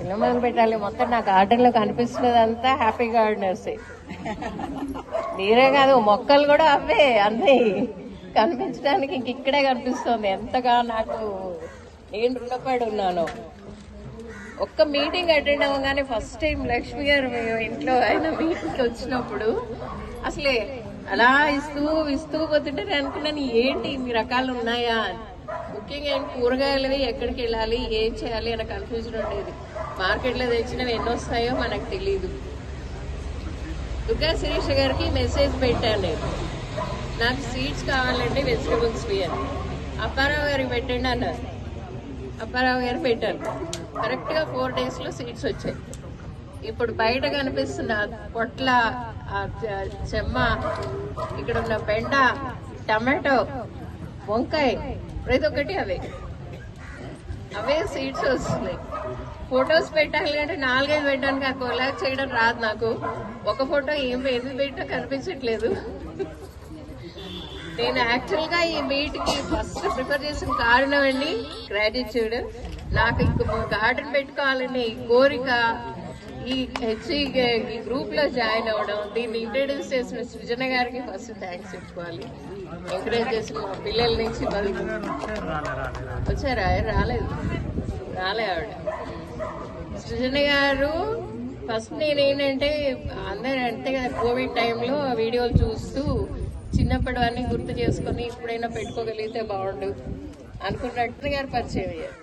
ఎన్నో మొదలు పెట్టాలి. మొత్తం నా గార్డెన్లో కనిపిస్తున్నది అంతా హ్యాపీ గార్డెనర్స్ నీరే కాదు మొక్కలు కూడా అవే అన్నీ. కనిపించడానికి ఇంక ఇక్కడే కనిపిస్తుంది. ఎంతగా నాకు నేను రుణపడి ఉన్నాను. ఒక్క మీటింగ్ అటెండ్ అవ్వగానే ఫస్ట్ టైం లక్ష్మి గారు ఇంట్లో ఆయన మీటింగ్కి వచ్చినప్పుడు అసలే అలా ఇస్తూ ఇస్తూ పోతుంటే నేను అనుకున్నాను ఏంటి ఇన్ని రకాలు ఉన్నాయా? ముఖ్యంగా ఏంటి కూరగాయలవి ఎక్కడికి వెళ్ళాలి ఏం చేయాలి అనే కన్ఫ్యూజన్ ఉండేది. మార్కెట్లో తెచ్చినవి ఎన్ని వస్తాయో మనకు తెలియదు దుర్గా శిరీష గారికి మెసేజ్ పెట్టాను నేను. నాకు సీడ్స్ కావాలండి వెజిటబుల్స్ అని అప్పారావు గారికి పెట్టండి అన్నారు. అప్పారావు గారు పెట్టాను కరెక్ట్గా ఫోర్ డేస్లో సీడ్స్ వచ్చాయి. ఇప్పుడు బయట కనిపిస్తున్న పొట్ల చెమ్మ. ఇక్కడ ఉన్న బెండ టమాటో వంకాయ ప్రతి ఒక్కటి అవే. అవే సీడ్స్ వస్తున్నాయి. ఫొటోస్ పెట్టాలి అంటే నాలుగైదు పెట్టడానికి ఆ కొలాగ్ చేయడం రాదు నాకు. ఒక ఫోటో ఏం ఎందుకు పెట్టా కనిపించట్లేదు. నేను యాక్చువల్గా ఈ మీట్కి ఫస్ట్ ప్రిఫర్ చేసిన కారణం అండి గ్రాటిట్యూడ్ నాకు ఇంక గార్డెన్ పెట్టుకోవాలని కోరిక ఈ హెచ్ఈ ఈ గ్రూప్లో జాయిన్ అవ్వడం దీన్ని ఇంట్రడ్యూస్ చేసిన సృజన గారికి ఫస్ట్ థ్యాంక్స్ చెప్పుకోవాలి. ఎంకరేజ్ చేసిన మా పిల్లల నుంచి వచ్చారా? రాలేదు. రాలే ఆవిడ. సృజన గారు ఫస్ట్ నేను ఏంటంటే అందరు అంతే కదా కోవిడ్ టైంలో వీడియోలు చూస్తూ చిన్నప్పటివన్నీ గుర్తు చేసుకొని ఇప్పుడైనా పెట్టుకోగలిగితే బాగుండు అనుకున్నట్టు గారు పరిచయం అయ్యారు.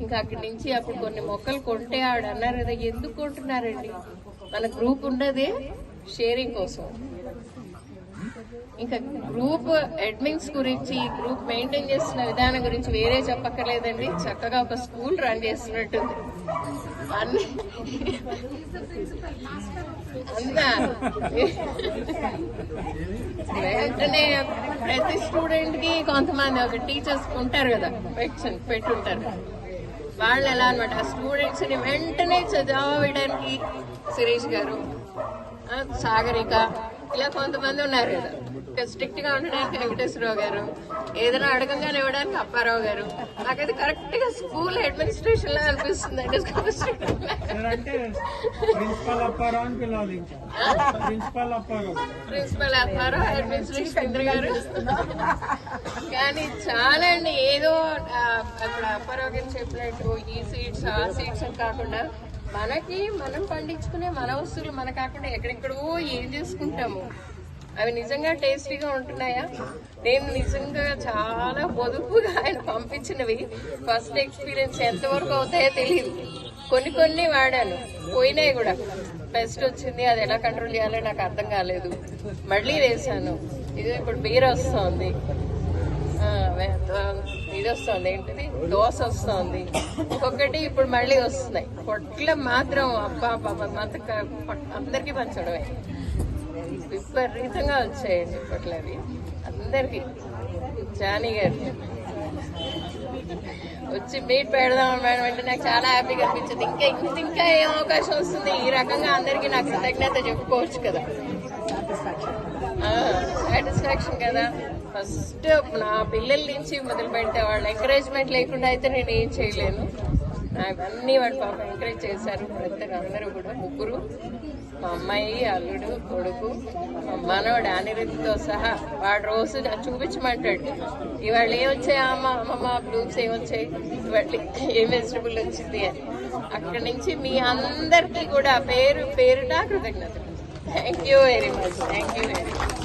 ఇంకా అక్కడి నుంచి అప్పుడు కొన్ని మొక్కలు కొంటే ఆవిడ అన్నారు కదా ఎందుకు కొంటున్నారండి? మన గ్రూప్ ఉన్నదే షేరింగ్ కోసం. ఇంకా గ్రూప్ అడ్మిన్స్ గురించి గ్రూప్ మెయింటైన్ చేస్తున్న విధానం గురించి వేరే చెప్పక్కర్లేదండి. చక్కగా ఒక స్కూల్ రన్ చేస్తున్నట్టుంది. అన్ని అంతా. వెంటనే ప్రతి స్టూడెంట్కి కొంతమంది ఒక టీచర్స్ ఉంటారు కదా పెట్టి పెట్టుంటారు. వాళ్ళు ఎలా అనమాట ఆ స్టూడెంట్స్ని వెంటనే చదవడానికి శిరీష్ గారు సాగరిక ఇలా కొంతమంది ఉన్నారు. కదా స్ట్రిక్ట్గా ఉండడానికి వెంకటేశ్వరరావు గారు. ఏదైనా అడగంగానే ఇవ్వడానికి అప్పారావు గారు. నాకైతే కరెక్ట్గా స్కూల్ అడ్మినిస్ట్రేషన్ లా అనిపిస్తుంది అంటే principal Apparao principal administration Indra garu. కానీ చాలా అండి ఏదో అప్పుడు అప్పారావు గారు చెప్పినట్టు ఈ సీట్స్ ఆ సీట్స్ కాకుండా మనకి మనం పండించుకునే మన వస్తువులు మన కాకుండా ఎక్కడెక్కడో ఏం చేసుకుంటాము. అవి నిజంగా టేస్టీగా ఉంటున్నాయా? నేను నిజంగా చాలా పొదుపుగా ఆయన పంపించినవి. ఫస్ట్ ఎక్స్పీరియన్స్ ఎంతవరకు అవుతాయో తెలియదు కొన్ని కొన్ని వాడాను. పోయినాయి కూడా. పెస్ట్ వచ్చింది అది ఎలా కంట్రోల్ చేయాలో నాకు అర్థం కాలేదు. మళ్ళీ వేసాను. ఇది ఇప్పుడు బీర్ వస్తుంది. ఇది వస్తుంది. ఏంటిది? దోశ వస్తుంది. ఇంకొకటి ఇప్పుడు మళ్ళీ వస్తున్నాయి. పొట్ల మాత్రం అబ్బా బాబా మాత్రం అందరికీ పంచడమే. విపరీతంగా వచ్చాయండి ఇప్పట్లో అవి. అందరికి. జానీ గారు. వచ్చి మీట్ పెడదాం మేడం అంటే నాకు చాలా హ్యాపీగా అనిపించింది. ఇంకా ఇంకా ఏం అవకాశం వస్తుంది? ఈ రకంగా అందరికీ నాకు కృతజ్ఞత చెప్పుకోవచ్చు కదా. సాటిస్ఫాక్షన్ కదా. ఫస్ట్ నా పిల్లల నుంచి మొదలు పెడితే వాళ్ళ ఎంకరేజ్మెంట్ లేకుండా అయితే నేను ఏం చేయలేను. అవన్నీ వాళ్ళు పాపం ఎంకరేజ్ చేశారు. ప్రతి అందరూ కూడా ముగ్గురు. మా అమ్మాయి అల్లుడు కొడుకు మనోడు అనిరుద్ధితో సహా వాడు రోజు చూపించమంటాడు. ఇవాళ ఏం వచ్చాయి? అమ్మ అమ్మమ్మ ఏం ఏమొచ్చాయి ఇవాళ ఏ వెజిటబుల్ వచ్చింది అని. అక్కడి నుంచి మీ అందరికీ కూడా పేరు పేరుట కృతజ్ఞతలు. Thank you very much thank you very much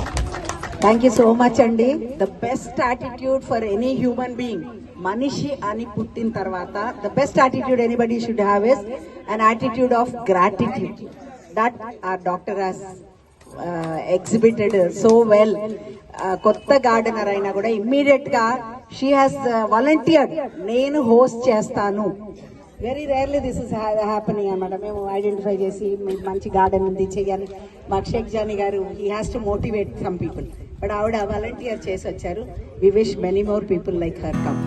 thank you so much అండి the best attitude for any human being మనిషి అని పుట్టిన తర్వాత the best attitude anybody should have is an attitude of gratitude that our doctor has exhibited so well కొత్త gardener అయినా కూడా ఇమ్మీడియట్గా she has volunteer నేను హోస్ట్ చేస్తాను. Very rarely this is happening అనమాట మేము ఐడెంటిఫై చేసి మీకు మంచి గార్డెన్ ఉంది చెయ్యాలి మా Shaik Johnny garu he has to motivate some people but ఆవిడ వాలంటీర్ చేసి వచ్చారు. We wish many more people like her come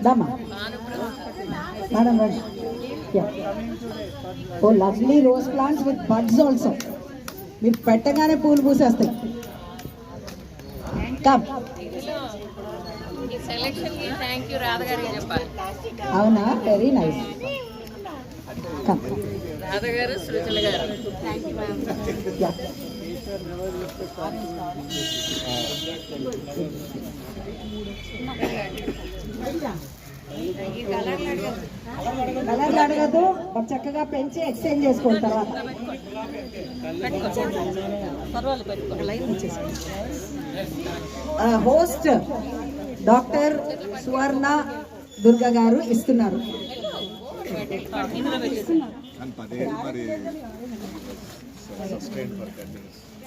Dama. Madam, ready? Yeah. Oh, lovely rose plants with buds also. మీరు పెట్టగానే పూలు పూసేస్తాయి కమ్ అవునా very nice come రాధగారు సృజన గారు కలర్లు కలర్ అడగదు చక్కగా పెంచి ఎక్స్చేంజ్ చేసుకోండి తర్వాత. హోస్ట్ డాక్టర్ సువర్ణ దుర్గా గారు ఇస్తున్నారు. మరి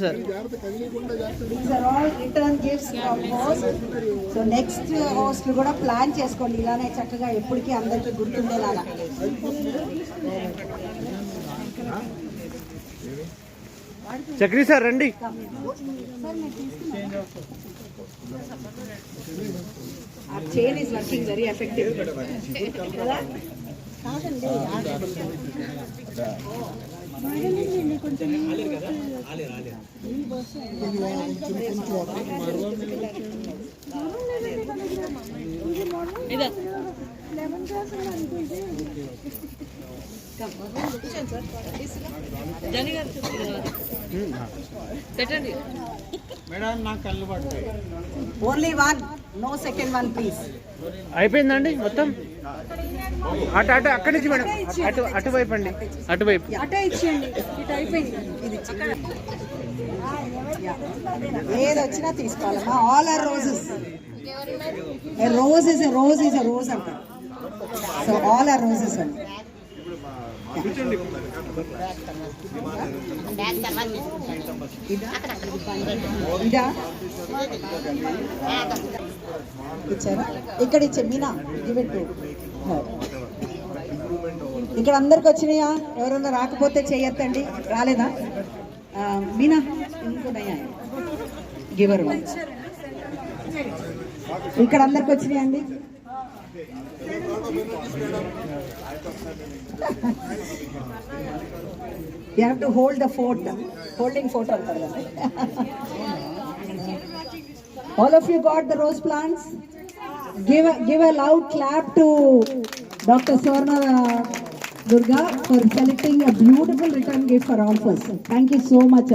sir are all return gifts from host. So next host కూడా ప్లాన్ చేసుకోండి. ఇలానే చక్కగా ఎప్పటికీ అందరికీ గుర్తుండేలాగా. చక్రి సార్ రండి. ఆ chain is working very effective కదా పెట్టండి మేడం నాకు కళ్ళు పడ్డాయి only one no second one please అయిపోయిందండి మొత్తం? అటు అటు అక్కడి నుంచి మేడం. అటు అటువైపు అండి. అటువైపు ఏది వచ్చినా తీసుకోవాలమ్మా all are roses rose is rose is rose అంట. సో ఆల్ ఆర్ రోజెస్ అండి ఇదా? ఇచ్చారా? ఇక్కడ ఇచ్చే మీనా? గివ్ ఇట్ ఇక్కడ అందరికి వచ్చినాయా? ఎవరన్నా రాకపోతే చేయొద్దండి. రాలేదా? మీనా ఇంకోనయ్యా గివర్ ఇక్కడ అందరికి వచ్చినాయండి you have to hold the fort holding photo అంటారు కదా. All of you got the rose plants give a, give a loud clap to Dr. Swarna Durga for selecting a beautiful return gift for all of us. Thank you so much,